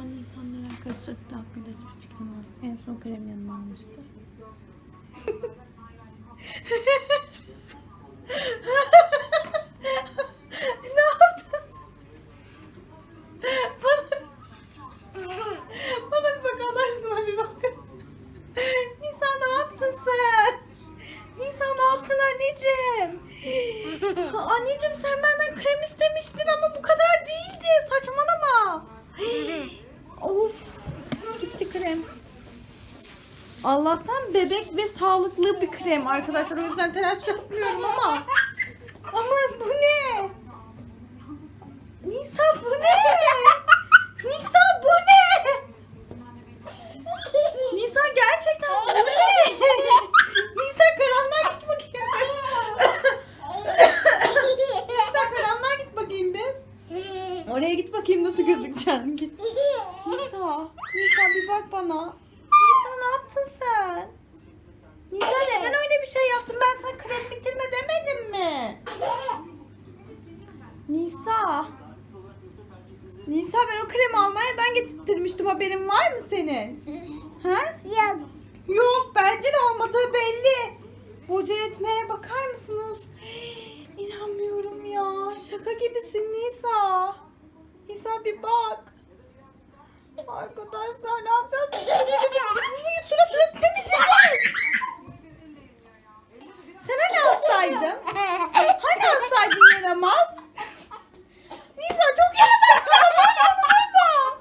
İnsan neler kaçırdı hakkında hiçbir fikrim yok. En son krem yanına almıştı. ne yaptın? Bana, bana bir bak Allah aşkına bir bak. Nisa ne yaptın sen? Nisa ne yaptın anneciğim? anneciğim sen benden krem istemiştin ama bu kadar değildi. Saçmalama. of. Gitti krem. Allah'tan bebek ve sağlıklı bir krem arkadaşlar. O yüzden telaş yapmıyorum ama. Ama bu ne? Nisa bu ne? Nisa bu ne? Nisa gerçekten bu ne? Nisa karanlığa git bakayım. Nisa karanlığa git bakayım bir. Oraya git bakayım nasıl gözükeceksin. Nisa, Nisa bir bak bana. Ne yaptın sen? Nisa neden öyle bir şey yaptın? Ben sana krem bitirme demedim mi? Nisa. Nisa ben o kremi Almanya'dan getirtmiştim. Haberin var mı senin? Ha? Yok. Yok bence de olmadığı belli. Boca etmeye bakar mısınız? İnanmıyorum ya. Şaka gibisin Nisa. Nisa bir bak. Arkadaşlar ne yapacağız? Biz niye suratını temizleyeceğiz? Sen hani hastaydın? Hani hastaydın yaramaz? Nisa çok yaramazsın. Aman Allah'ım.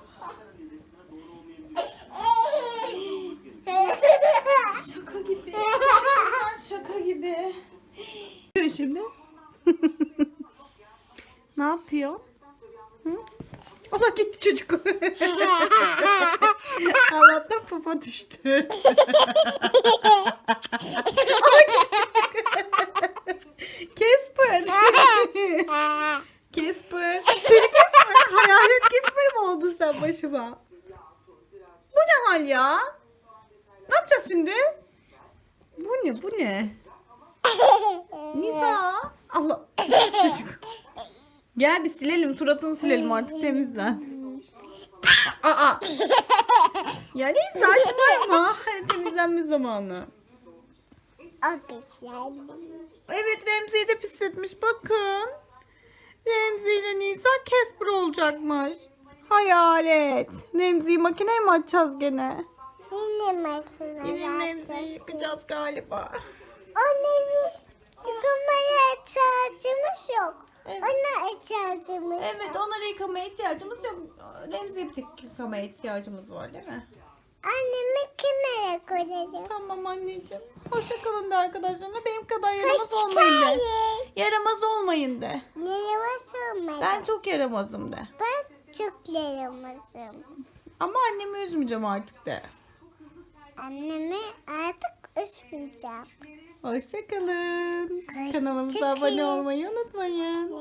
Şaka gibi. Gerçekten şaka gibi. Yapıyor şimdi? ne yapıyor? Hı? Da gitti çocuk. Allah'tan popo düştü. Kesper. Kesper. Seni Kesper. Hayalet Kesper mi oldun sen başıma? Bu ne hal ya? Ne yapacağız şimdi? Bu ne? Bu ne? Nisa. Allah. Çocuk. Gel bir silelim. Suratını silelim artık temizlen. Aa. Ya Nisa saçmalama. Hadi temizlenme zamanı. O. Evet Remzi'yi de pisletmiş bakın. Remzi ile Nisa Casper olacakmış. Hayalet. Remzi'yi makineye mi açacağız gene? Yine Yine Remzi'yi yapacağız. yıkacağız galiba. Onları yıkamaya ihtiyacımız yok. Evet. Ona ihtiyacımız Evet onları yıkamaya ihtiyacımız yok. Remzi'ye bir tek yıkamaya ihtiyacımız var değil mi? Annemi kenara koyalım. Tamam anneciğim. Hoşça kalın da arkadaşlarına. Benim kadar yaramaz Hoşça olmayın de. Yaramaz olmayın de. Yaramaz olmadı. Ben çok yaramazım de. Ben çok yaramazım. Ama annemi üzmeyeceğim artık de. Annemi artık üzmeyeceğim. Hoşça kalın. Hoşça Kanalımıza abone olmayı unutmayın.